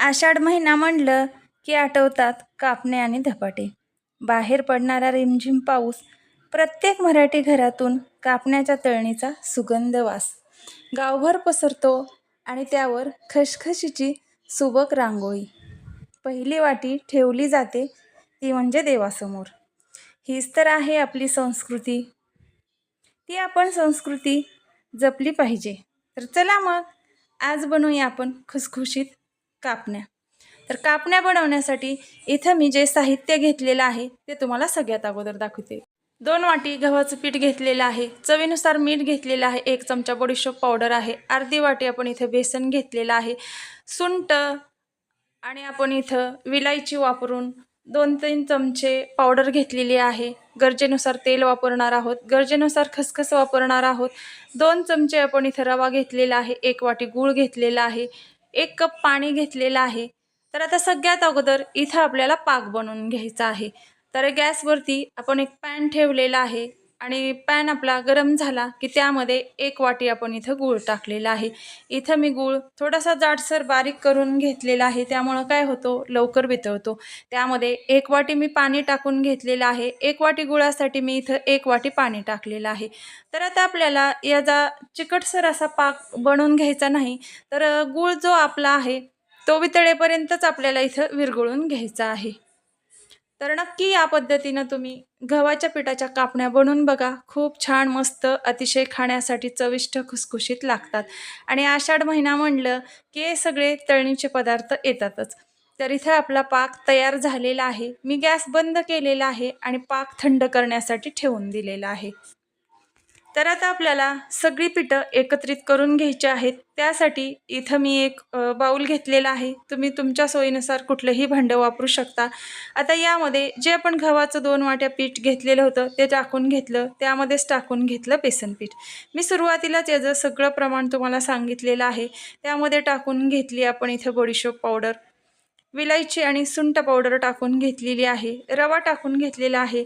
आषाढ महिना म्हणलं की आठवतात कापणे आणि धपाटे. बाहेर पडणारा रिमझिम पाऊस प्रत्येक मराठी घरातून कापण्याच्या तळणीचा सुगंध वास. गावभर पसरतो आणि त्यावर खसखशीची सुबक रांगोळी. पहिली वाटी ठेवली जाते ती म्हणजे देवासमोर. हीच तर आहे आपली संस्कृती. ती आपण संस्कृती जपली पाहिजे. तर चला मग आज बनवूया आपण खुसखुशीत कापण्या. तर कापण्या बनवण्यासाठी इथं मी जे साहित्य घेतलेलं आहे ते तुम्हाला सगळ्यात अगोदर दाखवते. दोन वाटी गव्हाचं पीठ घेतलेलं आहे. चवीनुसार मीठ घेतलेलं आहे. एक चमचा बडीशोप पावडर आहे. अर्धी वाटी आपण इथं बेसन घेतलेलं आहे. सुंट आणि आपण इथं विलायची वापरून दोन तीन चमचे पावडर घेतलेली आहे. गरजेनुसार तेल वापरणार आहोत. गरजेनुसार खसखस वापरणार आहोत. दोन चमचे आपण इथं रवा घेतलेला आहे. एक वाटी गूळ घेतलेला आहे. एक कप पाणी घेतलेलं आहे. तर आता सगळ्यात अगोदर इथं आपल्याला पाक बनवून घ्यायचा आहे. तर गॅसवरती आपण एक पॅन ठेवलेला आहे. आणि पॅन आपला गरम झाला की त्यामध्ये एक वाटी आपण इथं गूळ टाकलेला आहे. इथं मी गूळ थोडासा जाडसर बारीक करून घेतलेला आहे. त्यामुळं काय होतो? लवकर वितळतो. त्यामध्ये एक वाटी मी पाणी टाकून घेतलेलं आहे. एक वाटी गुळासाठी मी इथं एक वाटी पाणी टाकलेलं आहे. तर आता आपल्याला याचा चिकटसर असा पाक बनवून घ्यायचा नाही. तर गूळ जो आपला आहे तो वितळेपर्यंतच आपल्याला इथं विरघळून घ्यायचा आहे. तर नक्की या पद्धतीनं तुम्ही गव्हाच्या पिठाच्या कापण्या बनवून बघा. खूप छान मस्त अतिशय खाण्यासाठी चविष्ट खुसखुशीत लागतात. आणि आषाढ महिना म्हणलं की हे सगळे तळणीचे पदार्थ येतातच. तर इथं आपला पाक तयार झालेला आहे. मी गॅस बंद केलेला आहे आणि पाक थंड करण्यासाठी ठेवून दिलेला आहे. तर आता आपल्याला सगळी पिठं एकत्रित करून घ्यायची आहेत. त्यासाठी इथं मी एक बाऊल घेतलेला आहे. तुम्ही तुमच्या सोयीनुसार कुठलंही भांडं वापरू शकता. आता यामध्ये जे आपण गव्हाचं दोन वाट्या पीठ घेतलेलं होतं ते टाकून घेतलं. त्यामध्येच टाकून घेतलं बेसन पीठ. मी सुरुवातीलाच याचं सगळं प्रमाण तुम्हाला सांगितलेलं आहे. त्यामध्ये टाकून घेतली आपण इथं बडीशोप पावडर विलायची आणि सुंठ पावडर टाकून घेतलेली आहे. रवा टाकून घेतलेला आहे.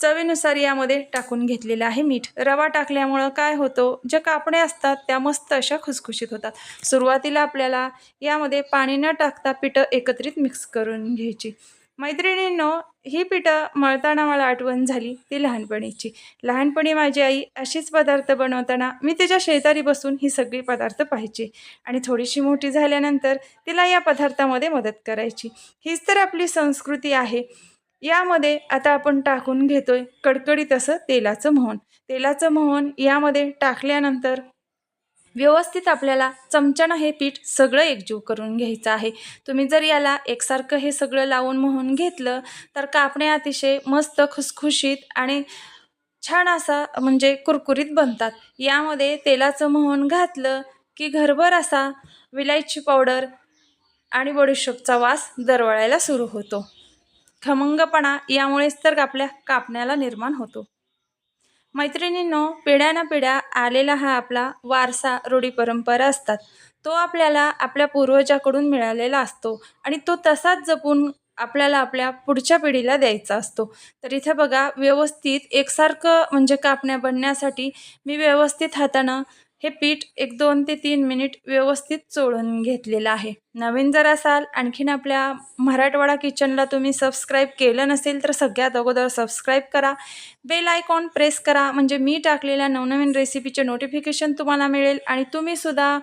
चवीनुसार यामध्ये टाकून घेतलेलं आहे मीठ. रवा टाकल्यामुळं काय होतो ज्या कापण्या असतात त्या मस्त अशा खुसखुशीत होतात. सुरुवातीला आपल्याला यामध्ये पाणी न टाकता पिठं एकत्रित मिक्स करून घ्यायची. मैत्रिणींनो ही पिठं मळताना मला आठवण झाली ती लहानपणीची. लहानपणी माझी आई अशीच पदार्थ बनवताना मी तिच्या शेजारी बसून ही सगळी पदार्थ पाहायची आणि थोडीशी मोठी झाल्यानंतर तिला या पदार्थामध्ये मदत करायची. हीच तर आपली संस्कृती आहे. यामध्ये आता आपण टाकून घेतोय कडकडीत असं तेलाचं मोहन. तेलाचं मोहन यामध्ये टाकल्यानंतर व्यवस्थित आपल्याला चमच्यानं हे पीठ सगळं एकजीव करून घ्यायचं आहे. तुम्ही जर याला एकसारखं हे सगळं लावून मोहन घेतलं तर कापणे अतिशय मस्त खुसखुशीत आणि छान असा म्हणजे कुरकुरीत बनतात. यामध्ये तेलाचं मोहन घातलं की घरभर असा विलायची पावडर आणि बडीशोपचा वास दरवळायला सुरू होतो. खमंगपणा यामुळेच तर आपल्या कापण्याला निर्माण होतो. मैत्रिणींनो पिढ्याना पिढ्या आलेला हा आपला वारसा रूढी परंपरा असतात. तो आपल्याला आपल्या पूर्वजाकडून मिळालेला असतो आणि तो तसाच जपून आपल्याला आपल्या पुढच्या पिढीला द्यायचा असतो. तर इथे बघा व्यवस्थित एकसारखं म्हणजे कापण्या बनण्यासाठी मी व्यवस्थित हातानं हे पीठ एक दोन ते तीन मिनिट व्यवस्थित चोळून घेतलेलं आहे. नवीन जर असाल आणखीन आपल्या मराठवाडा किचनला तुम्ही सबस्क्राईब केलं नसेल तर सगळ्यात अगोदर सबस्क्राईब करा. बेल आयकॉन प्रेस करा म्हणजे मी टाकलेल्या नवनवीन रेसिपीचे नोटिफिकेशन तुम्हाला मिळेल आणि तुम्हीसुद्धा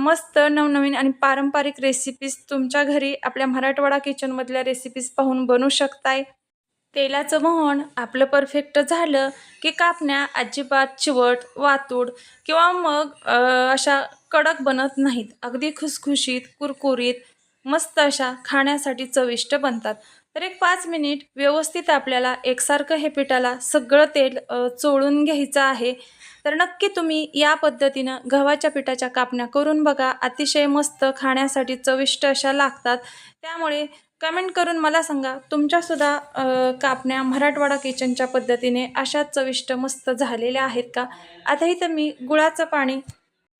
मस्त नवनवीन आणि पारंपरिक रेसिपीज तुमच्या घरी आपल्या मराठवाडा किचनमधल्या रेसिपीज पाहून बनवू शकताय. तेलाचं मोहन आपलं परफेक्ट झालं की कापण्या अजिबात चिवट वातूड किंवा मग अशा कडक बनत नाहीत. अगदी खुसखुशीत कुरकुरीत मस्त अशा खाण्यासाठी चविष्ट बनतात. तर एक पाच मिनिट व्यवस्थित आपल्याला एकसारखं हे पिठाला सगळं तेल चोळून घ्यायचं आहे. तर नक्की तुम्ही या पद्धतीनं गव्हाच्या पिठाच्या कापण्या करून बघा. अतिशय मस्त खाण्यासाठी चविष्ट अशा लागतात. त्यामुळे कमेंट करून मला सांगा तुमच्यासुद्धा कापण्या मराठवाडा किचनच्या पद्धतीने अशा चविष्ट मस्त झालेल्या आहेत का? आता इथं मी गुळाचं पाणी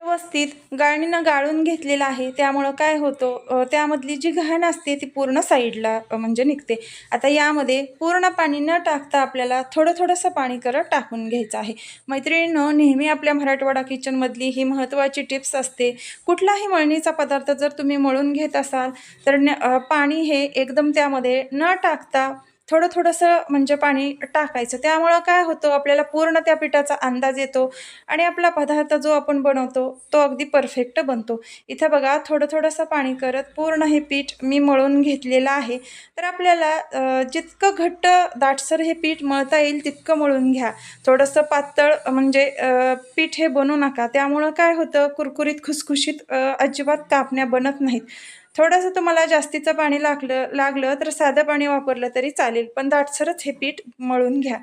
व्यवस्थित गाळणीनं गाळून घेतलेलं आहे. त्यामुळं काय होतं त्यामधली जी घाण असते ती पूर्ण साईडला म्हणजे निघते. आता यामध्ये पूर्ण पाणी न टाकता आपल्याला थोडं थोडंसं पाणी करत टाकून घ्यायचं आहे. मैत्रिणीनं नेहमी आपल्या मराठवाडा किचनमधली ही महत्त्वाची टिप्स असते. कुठलाही मळणीचा पदार्थ जर तुम्ही मळून घेत असाल तर न पाणी हे एकदम त्यामध्ये न टाकता थोडं थोडंसं म्हणजे पाणी टाकायचं. त्यामुळं काय होतं आपल्याला पूर्ण त्या पिठाचा अंदाज येतो आणि आपला पदार्थ जो आपण बनवतो तो अगदी परफेक्ट बनतो. इथं बघा थोडं थोडंसं पाणी करत पूर्ण हे पीठ मी मळून घेतलेलं आहे. तर आपल्याला जितकं घट्ट दाटसर हे पीठ मळता येईल तितकं मळून घ्या. थोडंसं पातळ म्हणजे पीठ हे बनू नका. त्यामुळं काय होतं कुरकुरीत खुसखुशीत अजिबात कापण्या बनत नाहीत. थोडंसं तुम्हाला जास्तीचं पाणी लागलं लागलं तर साधं पाणी वापरलं तरी चालेल पण दाटसरच हे पीठ मळून घ्या.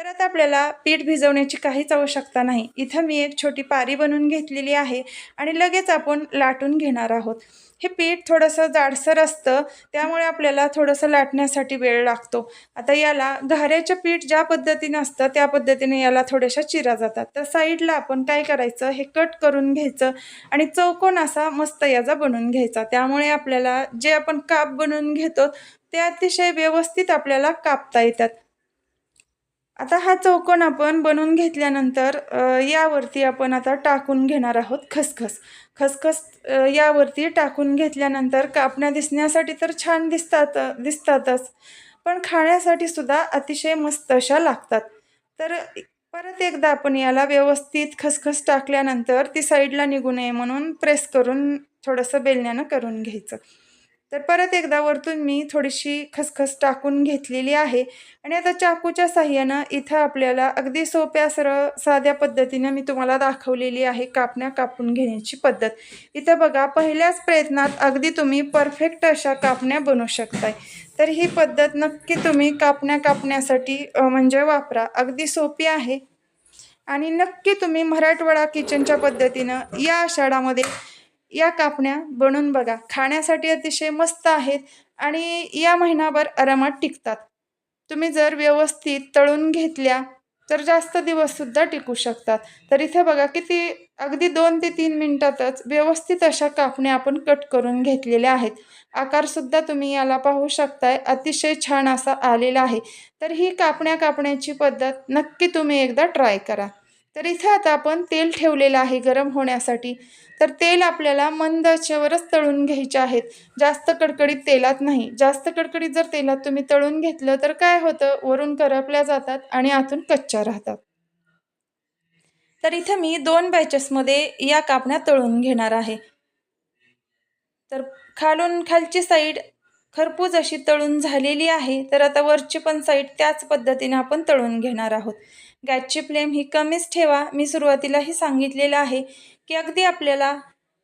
तर आता आपल्याला पीठ भिजवण्याची काहीच आवश्यकता नाही. इथं मी एक छोटी पारी बनवून घेतलेली आहे आणि लगेच आपण लाटून घेणार आहोत. हे पीठ थोडंसं जाडसर असतं त्यामुळे आपल्याला थोडंसं लाटण्यासाठी वेळ लागतो. आता याला घाऱ्याचं पीठ ज्या पद्धतीने असतं त्या पद्धतीने याला थोड्याशा चिरा जातात. तर साईडला आपण काय करायचं हे कट करून घ्यायचं आणि चौकोन असा मस्त याचा बनवून घ्यायचा. त्यामुळे आपल्याला जे आपण काप बनवून घेतो ते अतिशय व्यवस्थित आपल्याला कापता येतात. आता हा चौकोन आपण बनवून घेतल्यानंतर यावरती आपण आता टाकून घेणार आहोत खसखस. खसखस यावरती टाकून घेतल्यानंतर कापण्या दिसण्यासाठी तर छान दिसतात दिसतातच पण खाण्यासाठी सुद्धा अतिशय मस्त अशा लागतात. तर परत एकदा आपण याला व्यवस्थित खसखस टाकल्यानंतर ती साईडला निघू नये म्हणून प्रेस करून थोडंसं बेलण्यानं करून घ्यायचं. तर परत एकदा वरतून मी थोडीशी खसखस टाकून घेतलेली आहे. आणि आता चाकूच्या साह्यानं इथं आपल्याला अगदी सोप्या सरळ साध्या पद्धतीनं मी तुम्हाला दाखवलेली आहे कापण्या कापून घेण्याची पद्धत. इथं बघा पहिल्याच प्रयत्नात अगदी तुम्ही परफेक्ट अशा कापण्या बनवू शकताय. तर ही पद्धत नक्की तुम्ही कापण्या कापण्यासाठी म्हणजे वापरा. अगदी सोपी आहे. आणि नक्की तुम्ही मराठवाडा किचनच्या पद्धतीनं या आषाढामध्ये या कापण्या बनवून बघा. खाण्यासाठी अतिशय मस्त आहेत आणि या महिनाभर आरामात टिकतात. तुम्ही जर व्यवस्थित तळून घेतल्या तर जास्त दिवससुद्धा टिकू शकतात. तर इथे बघा किती अगदी दोन ते तीन मिनटातच व्यवस्थित अशा कापण्या आपण कट करून घेतलेल्या आहेत. आकारसुद्धा तुम्ही याला पाहू शकताय अतिशय छान असा आलेला आहे. तर ही कापण्या कापण्याची पद्धत नक्की तुम्ही एकदा ट्राय करा. तर इथे आता आपण तेल ठेवलेलं आहे गरम होण्यासाठी. तर तेल आपल्याला मंद आचेवरच तळून घ्यायचे आहेत. जास्त कडकडीत तेलात नाही. जास्त कडकडीत जर तेलात तुम्ही तळून घेतलं तर काय होतं? वरून करपल्या जातात आणि आतून कच्च्या राहतात. तर इथे मी दोन बॅचेसमध्ये या कापण्या तळून घेणार आहे. तर खालून खालची साईड खरपूज अशी तळून झालेली आहे. तर आता वरची पण साईड त्याच पद्धतीने आपण तळून घेणार आहोत. गॅसची फ्लेम ही कमीच ठेवा. मी सुरुवातीलाही सांगितलेलं आहे की अगदी आपल्याला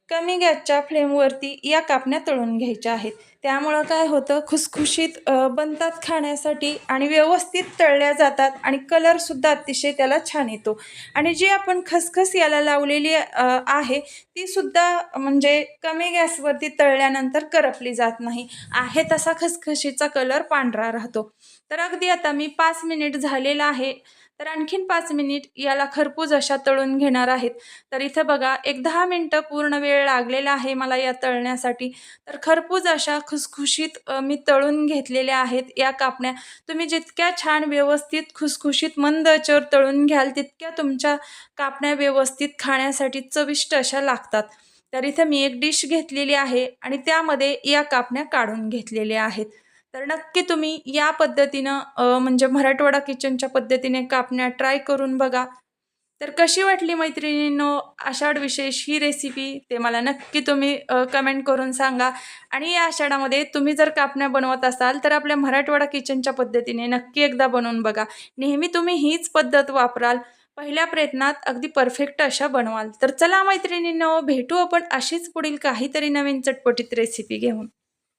कमी गॅसच्या फ्लेमवरती या कापण्या तळून घ्यायच्या आहेत. त्यामुळं काय होतं? खुसखुशीत बनतात खाण्यासाठी आणि व्यवस्थित तळल्या जातात आणि कलरसुद्धा अतिशय त्याला छान येतो. आणि जी आपण खसखस याला लावलेली आहे तीसुद्धा म्हणजे कमी गॅसवरती तळल्यानंतर करपली जात नाही. आहे तसा खसखशीचा कलर पांढरा राहतो. तर अगदी आता मी पाच मिनिट झालेला आहे. तर आणखीन पाच मिनिट याला खरपूज अशा तळून घेणार आहेत. तर इथं बघा एक दहा मिनटं पूर्ण वेळ लागलेला आहे मला या तळण्यासाठी. तर खरपूज अशा खुसखुशीत मी तळून घेतलेल्या आहेत या कापण्या. तुम्ही जितक्या छान व्यवस्थित खुसखुशीत मंद आचेवर तळून घ्याल तितक्या तुमच्या कापण्या व्यवस्थित खाण्यासाठी चविष्ट अशा लागतात. तर इथं मी एक डिश घेतलेली आहे आणि त्यामध्ये या कापण्या काढून घेतलेल्या आहेत. तर नक्की तुम्ही या पद्धतीनं म्हणजे मराठवाडा किचनच्या पद्धतीने कापण्या ट्राय करून बघा. तर कशी वाटली मैत्रिणींनो आषाढ विशेष ही रेसिपी ते मला नक्की तुम्ही कमेंट करून सांगा. आणि या आषाढामध्ये तुम्ही जर कापण्या बनवत असाल तर आपल्या मराठवाडा किचनच्या पद्धतीने नक्की एकदा बनवून बघा. नेहमी तुम्ही हीच पद्धत वापराल. पहिल्या प्रयत्नात अगदी परफेक्ट अशा बनवाल. तर चला मैत्रिणींनो भेटू आपण अशीच पुढील काहीतरी नवीन चटपटीत रेसिपी घेऊन.